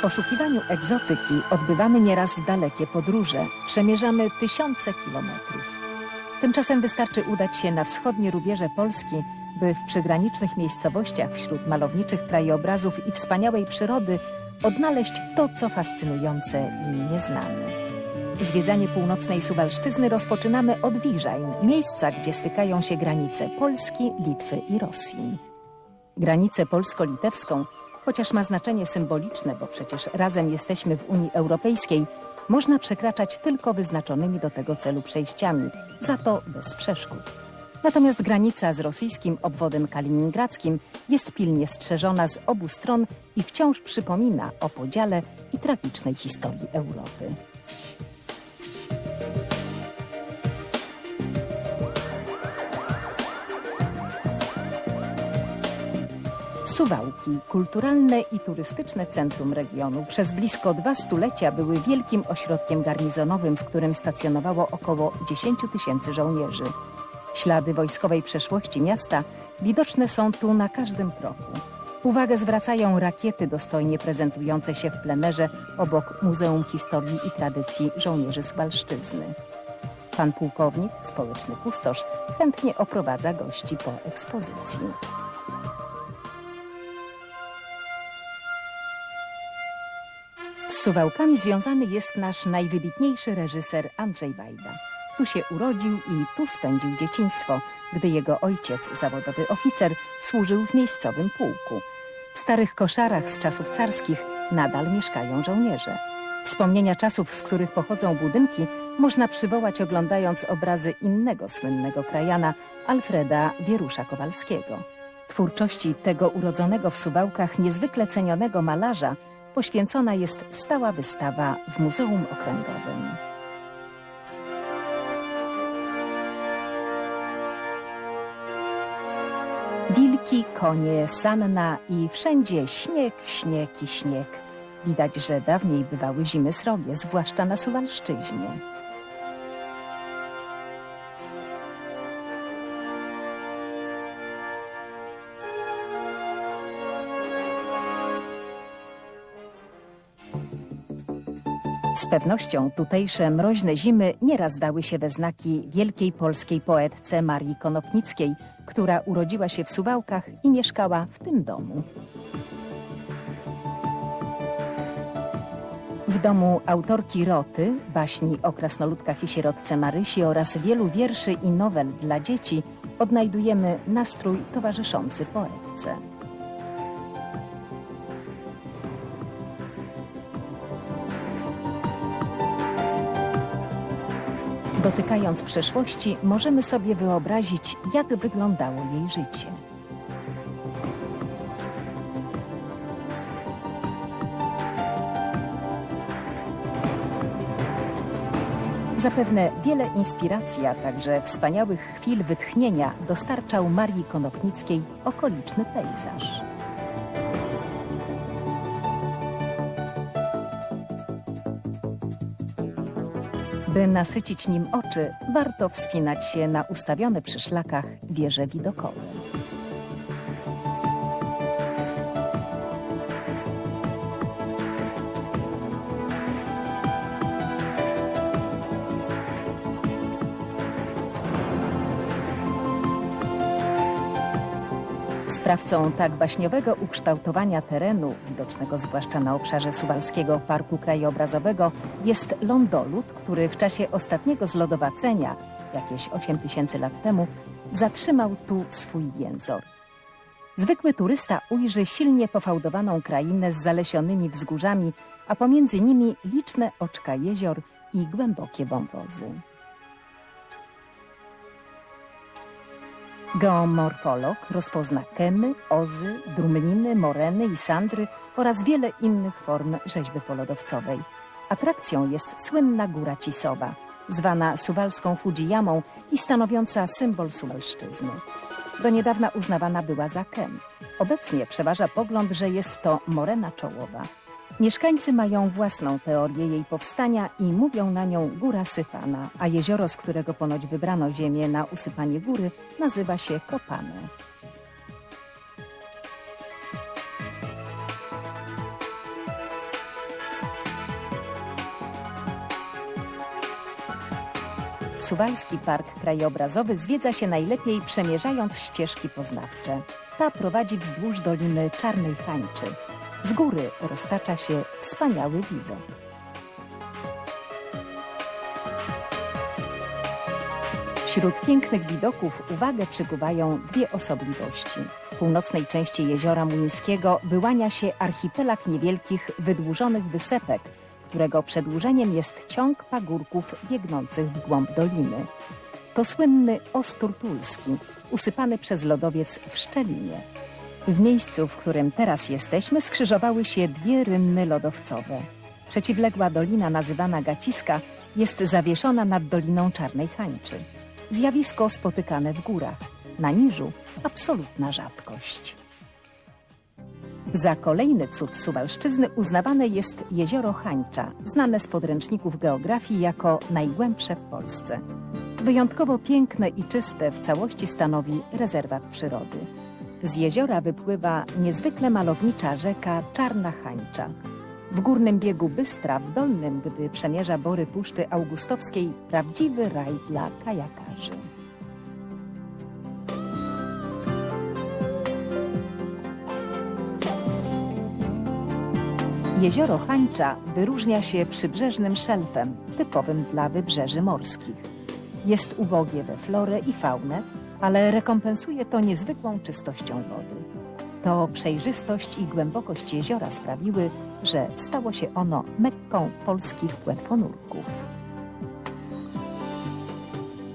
W poszukiwaniu egzotyki odbywamy nieraz dalekie podróże. Przemierzamy tysiące kilometrów. Tymczasem wystarczy udać się na wschodnie rubieże Polski, by w przygranicznych miejscowościach wśród malowniczych krajobrazów i wspaniałej przyrody odnaleźć to, co fascynujące i nieznane. Zwiedzanie północnej Suwalszczyzny rozpoczynamy od Wiżajn, miejsca, gdzie stykają się granice Polski, Litwy i Rosji. Granicę polsko-litewską, chociaż ma znaczenie symboliczne, bo przecież razem jesteśmy w Unii Europejskiej, można przekraczać tylko wyznaczonymi do tego celu przejściami, za to bez przeszkód. Natomiast granica z rosyjskim obwodem kaliningradzkim jest pilnie strzeżona z obu stron i wciąż przypomina o podziale i tragicznej historii Europy. Suwałki, kulturalne i turystyczne centrum regionu, przez blisko dwa stulecia były wielkim ośrodkiem garnizonowym, w którym stacjonowało około 10 tysięcy żołnierzy. Ślady wojskowej przeszłości miasta widoczne są tu na każdym kroku. Uwagę zwracają rakiety dostojnie prezentujące się w plenerze obok Muzeum Historii i Tradycji Żołnierzy Suwalszczyzny. Pan pułkownik, społeczny kustosz, chętnie oprowadza gości po ekspozycji. Z Suwałkami związany jest nasz najwybitniejszy reżyser Andrzej Wajda. Tu się urodził i tu spędził dzieciństwo, gdy jego ojciec, zawodowy oficer, służył w miejscowym pułku. W starych koszarach z czasów carskich nadal mieszkają żołnierze. Wspomnienia czasów, z których pochodzą budynki, można przywołać oglądając obrazy innego słynnego krajana, Alfreda Wierusza Kowalskiego. Twórczości tego urodzonego w Suwałkach niezwykle cenionego malarza poświęcona jest stała wystawa w Muzeum Okręgowym. Wilki, konie, sanna i wszędzie śnieg, śnieg i śnieg. Widać, że dawniej bywały zimy srogie, zwłaszcza na Suwalszczyźnie. Pewnością tutejsze mroźne zimy nieraz dały się we znaki wielkiej polskiej poetce Marii Konopnickiej, która urodziła się w Suwałkach i mieszkała w tym domu. W domu autorki Roty, baśni o krasnoludkach i sierotce Marysi oraz wielu wierszy i nowel dla dzieci odnajdujemy nastrój towarzyszący poetce. Dotykając przeszłości, możemy sobie wyobrazić, jak wyglądało jej życie. Zapewne wiele inspiracji, a także wspaniałych chwil wytchnienia dostarczał Marii Konopnickiej okoliczny pejzaż. By nasycić nim oczy, warto wspinać się na ustawione przy szlakach wieże widokowe. Sprawcą tak baśniowego ukształtowania terenu, widocznego zwłaszcza na obszarze Suwalskiego Parku Krajobrazowego, jest lądolud, który w czasie ostatniego zlodowacenia, jakieś 8 tysięcy lat temu, zatrzymał tu swój jęzor. Zwykły turysta ujrzy silnie pofałdowaną krainę z zalesionymi wzgórzami, a pomiędzy nimi liczne oczka jezior i głębokie wąwozy. Geomorfolog rozpozna kemy, ozy, drumliny, moreny i sandry oraz wiele innych form rzeźby polodowcowej. Atrakcją jest słynna Góra Cisowa, zwana suwalską Fujiyamą i stanowiąca symbol Suwalszczyzny. Do niedawna uznawana była za kem. Obecnie przeważa pogląd, że jest to morena czołowa. Mieszkańcy mają własną teorię jej powstania i mówią na nią Góra Sypana, a jezioro, z którego ponoć wybrano ziemię na usypanie góry, nazywa się Kopane. Suwalski Park Krajobrazowy zwiedza się najlepiej przemierzając ścieżki poznawcze. Ta prowadzi wzdłuż Doliny Czarnej Hańczy. Z góry roztacza się wspaniały widok. Wśród pięknych widoków uwagę przykuwają dwie osobliwości. W północnej części jeziora Młyńskiego wyłania się archipelag niewielkich, wydłużonych wysepek, którego przedłużeniem jest ciąg pagórków biegnących w głąb doliny. To słynny Ostur Tulski, usypany przez lodowiec w Szczelinie. W miejscu, w którym teraz jesteśmy, skrzyżowały się dwie rynny lodowcowe. Przeciwległa dolina, nazywana Gaciska, jest zawieszona nad Doliną Czarnej Hańczy. Zjawisko spotykane w górach. Na niżu absolutna rzadkość. Za kolejny cud Suwalszczyzny uznawane jest jezioro Hańcza, znane z podręczników geografii jako najgłębsze w Polsce. Wyjątkowo piękne i czyste w całości stanowi rezerwat przyrody. Z jeziora wypływa niezwykle malownicza rzeka Czarna Hańcza. W górnym biegu Bystra, w dolnym, gdy przemierza bory Puszczy Augustowskiej, prawdziwy raj dla kajakarzy. Jezioro Hańcza wyróżnia się przybrzeżnym szelfem, typowym dla wybrzeży morskich. Jest ubogie we florę i faunę, ale rekompensuje to niezwykłą czystością wody. To przejrzystość i głębokość jeziora sprawiły, że stało się ono mekką polskich płetwonurków.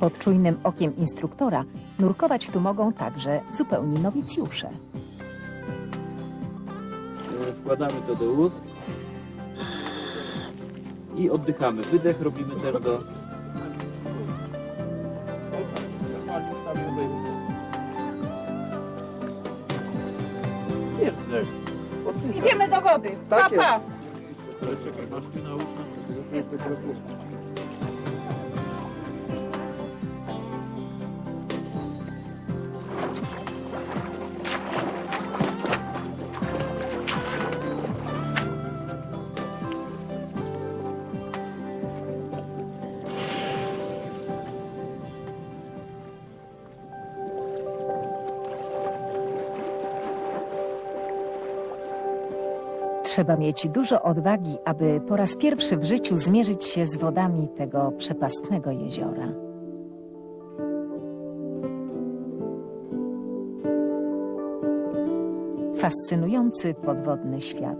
Pod czujnym okiem instruktora nurkować tu mogą także zupełni nowicjusze. Wkładamy to do ust i oddychamy. Wydech robimy też do Idziemy do wody. Pa, pa. Trzeba mieć dużo odwagi, aby po raz pierwszy w życiu zmierzyć się z wodami tego przepastnego jeziora. Fascynujący podwodny świat.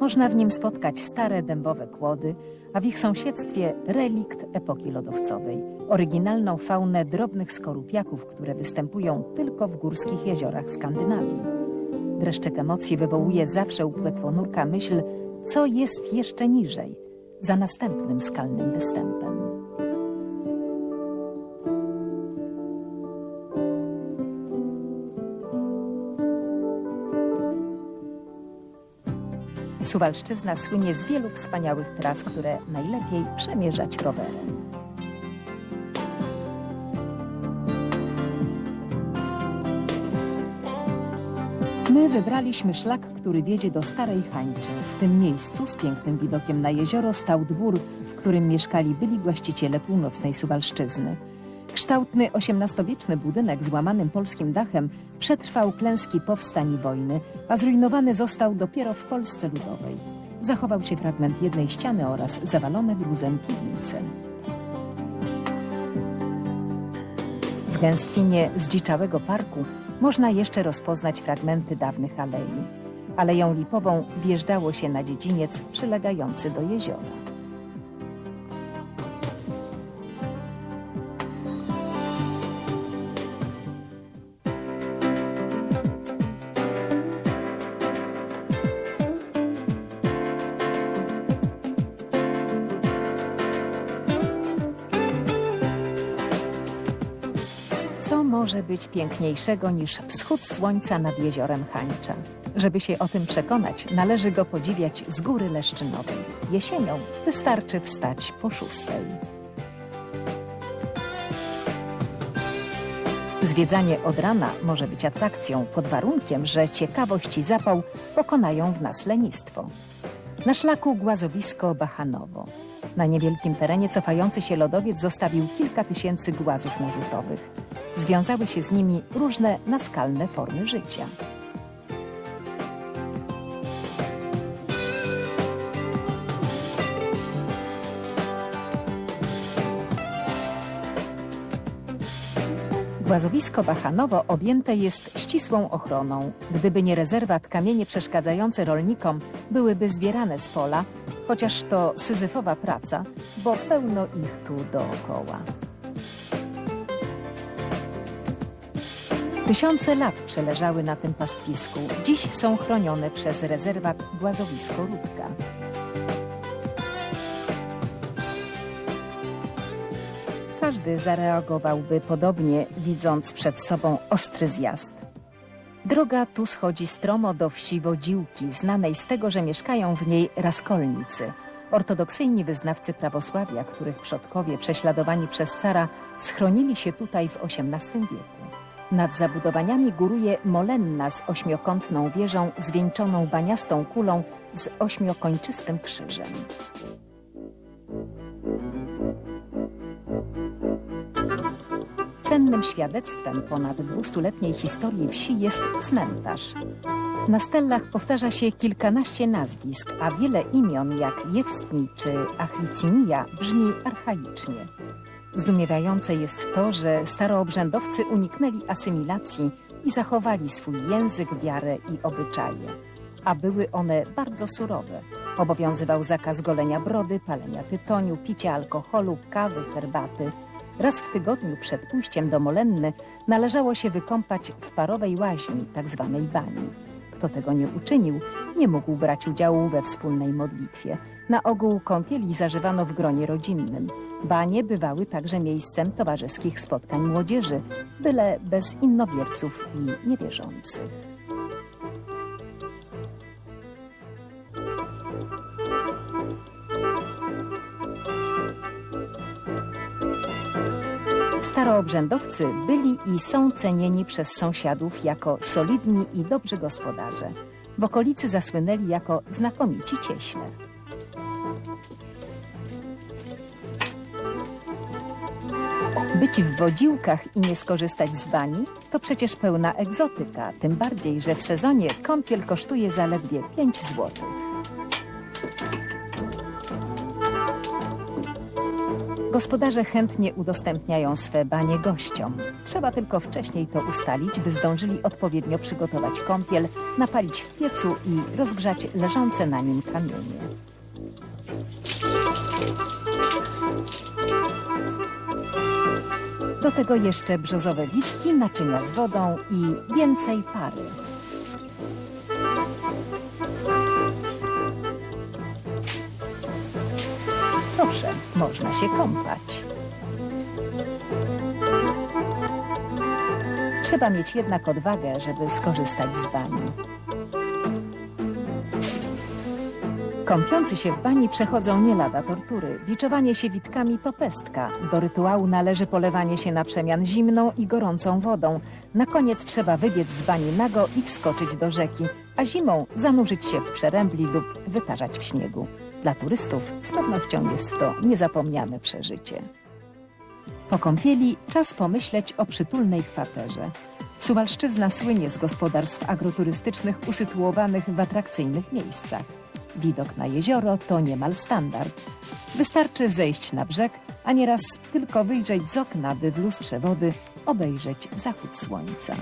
Można w nim spotkać stare dębowe kłody, a w ich sąsiedztwie relikt epoki lodowcowej, oryginalną faunę drobnych skorupiaków, które występują tylko w górskich jeziorach Skandynawii. Dreszczyk emocji wywołuje zawsze u płetwonurka myśl, co jest jeszcze niżej, za następnym skalnym występem. Suwalszczyzna słynie z wielu wspaniałych tras, które najlepiej przemierzać rowerem. My wybraliśmy szlak, który wiedzie do Starej Hańczy. W tym miejscu z pięknym widokiem na jezioro stał dwór, w którym mieszkali byli właściciele północnej Suwalszczyzny. Kształtny XVIII-wieczny budynek z łamanym polskim dachem przetrwał klęski powstań i wojny, a zrujnowany został dopiero w Polsce Ludowej. Zachował się fragment jednej ściany oraz zawalone gruzem piwnice. W gęstwinie zdziczałego parku można jeszcze rozpoznać fragmenty dawnych alei. Aleją lipową wjeżdżało się na dziedziniec przylegający do jeziora. Być piękniejszego niż wschód słońca nad jeziorem Hańcza? Żeby się o tym przekonać, należy go podziwiać z góry Leszczynowej. Jesienią wystarczy wstać po szóstej. Zwiedzanie od rana może być atrakcją pod warunkiem, że ciekawość i zapał pokonają w nas lenistwo. Na szlaku głazowisko Bachanowo. Na niewielkim terenie cofający się lodowiec zostawił kilka tysięcy głazów narzutowych. Związały się z nimi różne naskalne formy życia. Głazowisko Bachanowo objęte jest ścisłą ochroną. Gdyby nie rezerwat, kamienie przeszkadzające rolnikom byłyby zbierane z pola, chociaż to syzyfowa praca, bo pełno ich tu dookoła. Tysiące lat przeleżały na tym pastwisku. Dziś są chronione przez rezerwat Głazowisko Rudka. Każdy zareagowałby podobnie, widząc przed sobą ostry zjazd. Droga tu schodzi stromo do wsi Wodziłki, znanej z tego, że mieszkają w niej raskolnicy, ortodoksyjni wyznawcy prawosławia, których przodkowie prześladowani przez cara schronili się tutaj w XVIII wieku. Nad zabudowaniami góruje molenna z ośmiokątną wieżą zwieńczoną baniastą kulą z ośmiokończystym krzyżem. Cennym świadectwem ponad dwustuletniej historii wsi jest cmentarz. Na stellach powtarza się kilkanaście nazwisk, a wiele imion jak Jewstni czy Achlicynia brzmi archaicznie. Zdumiewające jest to, że staroobrzędowcy uniknęli asymilacji i zachowali swój język, wiarę i obyczaje. A były one bardzo surowe. Obowiązywał zakaz golenia brody, palenia tytoniu, picia alkoholu, kawy, herbaty. Raz w tygodniu przed pójściem do Molenny należało się wykąpać w parowej łaźni, tak zwanej bani. Kto tego nie uczynił, nie mógł brać udziału we wspólnej modlitwie. Na ogół kąpieli zażywano w gronie rodzinnym. Banie bywały także miejscem towarzyskich spotkań młodzieży, byle bez innowierców i niewierzących. Staroobrzędowcy byli i są cenieni przez sąsiadów jako solidni i dobrzy gospodarze. W okolicy zasłynęli jako znakomici cieśle. Być w wodziłkach i nie skorzystać z bani to przecież pełna egzotyka, tym bardziej, że w sezonie kąpiel kosztuje zaledwie 5 złotych. Gospodarze chętnie udostępniają swe banie gościom. Trzeba tylko wcześniej to ustalić, by zdążyli odpowiednio przygotować kąpiel, napalić w piecu i rozgrzać leżące na nim kamienie. Do tego jeszcze brzozowe witki, naczynia z wodą i więcej pary. Proszę, można się kąpać. Trzeba mieć jednak odwagę, żeby skorzystać z bani. Kąpiący się w bani przechodzą nie lada tortury. Biczowanie się witkami to pestka. Do rytuału należy polewanie się na przemian zimną i gorącą wodą. Na koniec trzeba wybiec z bani nago i wskoczyć do rzeki, a zimą zanurzyć się w przerębli lub wytarzać w śniegu. Dla turystów z pewnością jest to niezapomniane przeżycie. Po kąpieli czas pomyśleć o przytulnej kwaterze. Suwalszczyzna słynie z gospodarstw agroturystycznych usytuowanych w atrakcyjnych miejscach. Widok na jezioro to niemal standard. Wystarczy zejść na brzeg, a nieraz tylko wyjrzeć z okna, by w lustrze wody obejrzeć zachód słońca.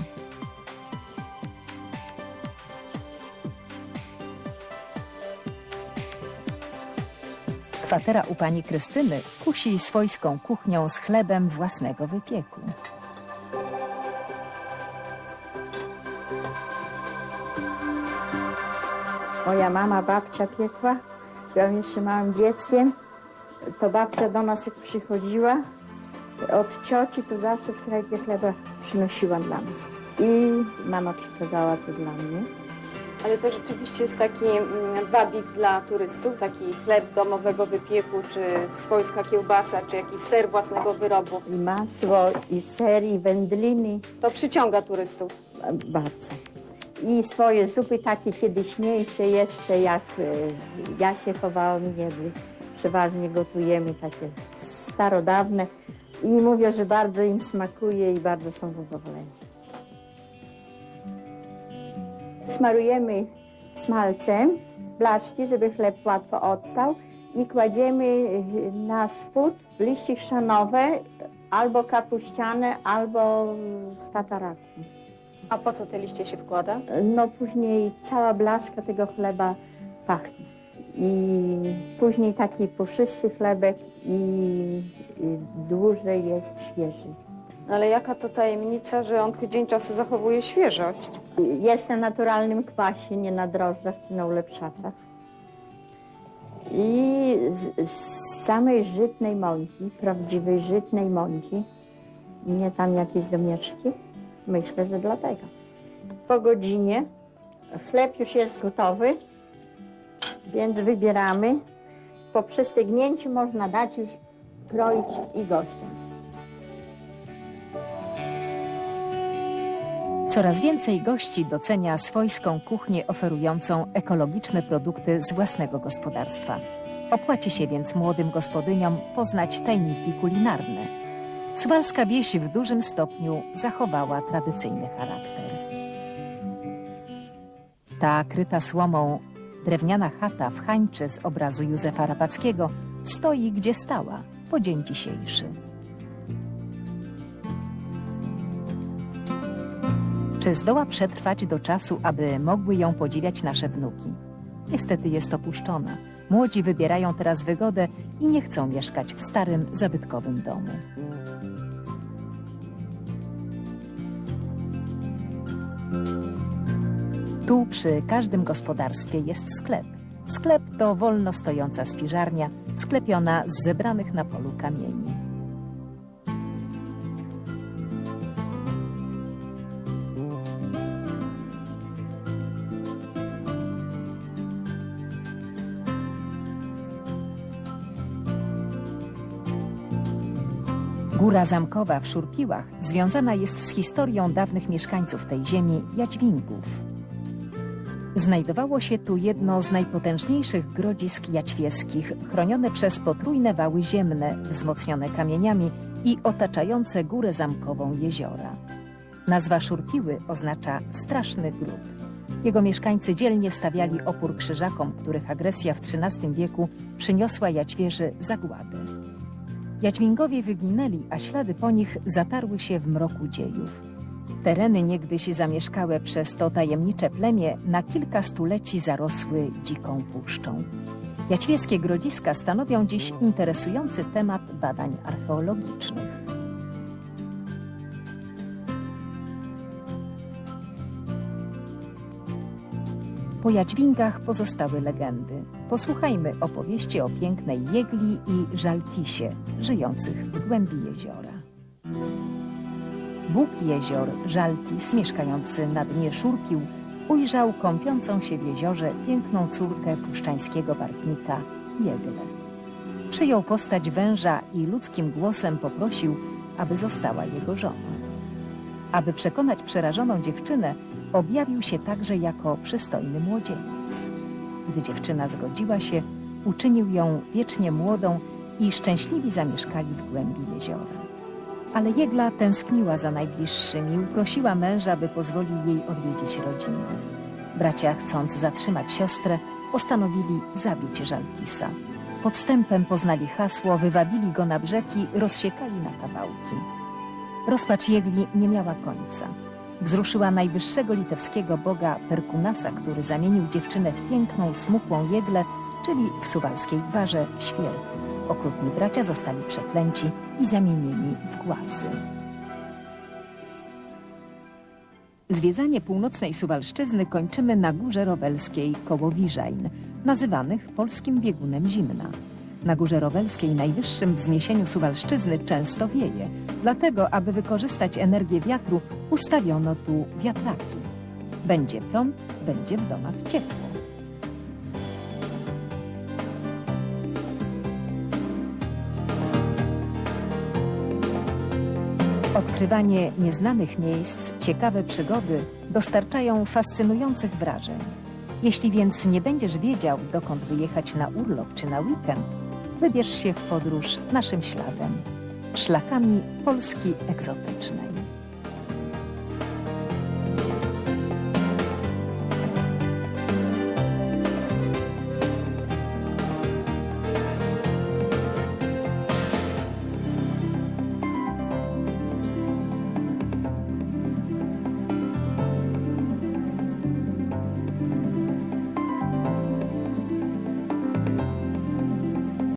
Kwatera u pani Krystyny kusi swojską kuchnią z chlebem własnego wypieku. Moja mama, babcia piekła. Byłam jeszcze małym dzieckiem. To babcia do nas jak przychodziła od cioci, to zawsze skrajkę chleba przynosiła dla nas. I mama przekazała to dla mnie. Ale to rzeczywiście jest taki mm, wabik dla turystów, taki chleb domowego wypieku, czy swojska kiełbasa, czy jakiś ser własnego wyrobu. I masło, i ser, i wędliny. To przyciąga turystów. Bardzo. I swoje zupy takie kiedyśniejsze jeszcze, jak e, ja się chowałam, jedli. przeważnie gotujemy takie starodawne i mówią, że bardzo im smakuje i bardzo są zadowoleni. Smarujemy smalcem blaszki, żeby chleb łatwo odstał i kładziemy y, na spód liści chrzanowe albo kapuściane, albo z tataraku. A po co te liście się wkłada? No później cała blaszka tego chleba pachnie. I później taki puszysty chlebek i, i dłużej jest świeży. No Ale jaka to tajemnica, że on tydzień czasu zachowuje świeżość? Jest na naturalnym kwasie, nie na drożdżach czy na ulepszaczach. I z, z samej żytnej mąki, prawdziwej żytnej mąki, nie tam jakieś domieszki, myślę, że dlatego. Po godzinie chleb już jest gotowy, więc wybieramy. Po przestygnięciu można dać już kroić i gościom. Coraz więcej gości docenia swojską kuchnię oferującą ekologiczne produkty z własnego gospodarstwa. Opłaci się więc młodym gospodyniom poznać tajniki kulinarne. Suwalska wieś w dużym stopniu zachowała tradycyjny charakter. Ta kryta słomą drewniana chata w Hańczy z obrazu Józefa Rapackiego stoi gdzie stała po dzień dzisiejszy. Czy zdoła przetrwać do czasu, aby mogły ją podziwiać nasze wnuki? Niestety jest opuszczona. Młodzi wybierają teraz wygodę i nie chcą mieszkać w starym, zabytkowym domu. Tu przy każdym gospodarstwie jest sklep. Sklep to wolno stojąca spiżarnia, sklepiona z zebranych na polu kamieni. Góra Zamkowa w Szurpiłach związana jest z historią dawnych mieszkańców tej ziemi, Jadźwingów. Znajdowało się tu jedno z najpotężniejszych grodzisk jaćwieskich, chronione przez potrójne wały ziemne, wzmocnione kamieniami i otaczające górę zamkową jeziora. Nazwa Szurpiły oznacza straszny gród. Jego mieszkańcy dzielnie stawiali opór krzyżakom, których agresja w XIII wieku przyniosła Jaćwieży zagładę. Jadźwingowie wyginęli, a ślady po nich zatarły się w mroku dziejów. Tereny niegdyś zamieszkałe przez to tajemnicze plemię na kilka stuleci zarosły dziką puszczą. Jaćwieskie grodziska stanowią dziś interesujący temat badań archeologicznych. Po Jadźwingach pozostały legendy. Posłuchajmy opowieści o pięknej Jegli i Żaltisie, żyjących w głębi jeziora. Bóg jezior, Żaltis, mieszkający na dnie Szurpił, ujrzał kąpiącą się w jeziorze piękną córkę puszczańskiego bartnika, Jeglę. Przyjął postać węża i ludzkim głosem poprosił, aby została jego żoną. Aby przekonać przerażoną dziewczynę, objawił się także jako przystojny młodzieniec. Gdy dziewczyna zgodziła się, uczynił ją wiecznie młodą i szczęśliwi zamieszkali w głębi jeziora. Ale Jegla tęskniła za najbliższymi uprosiła męża, by pozwolił jej odwiedzić rodzinę. Bracia, chcąc zatrzymać siostrę, postanowili zabić Żaltisa. Podstępem poznali hasło, wywabili go na brzeg i rozsiekali na kawałki. Rozpacz Jegli nie miała końca. Wzruszyła najwyższego litewskiego boga Perkunasa, który zamienił dziewczynę w piękną, smukłą jeglę, czyli w suwalskiej gwarze świerk. Okrutni bracia zostali przeklęci i zamienieni w głazy. Zwiedzanie północnej Suwalszczyzny kończymy na Górze Rowelskiej koło Wiżajn, nazywanych polskim biegunem zimna. Na Górze Rowelskiej, najwyższym wzniesieniu Suwalszczyzny, często wieje. Dlatego, aby wykorzystać energię wiatru, ustawiono tu wiatraki. Będzie prąd, będzie w domach ciepło. Odkrywanie nieznanych miejsc, ciekawe przygody dostarczają fascynujących wrażeń. Jeśli więc nie będziesz wiedział, dokąd wyjechać na urlop czy na weekend, wybierz się w podróż naszym śladem, szlakami Polski egzotycznej.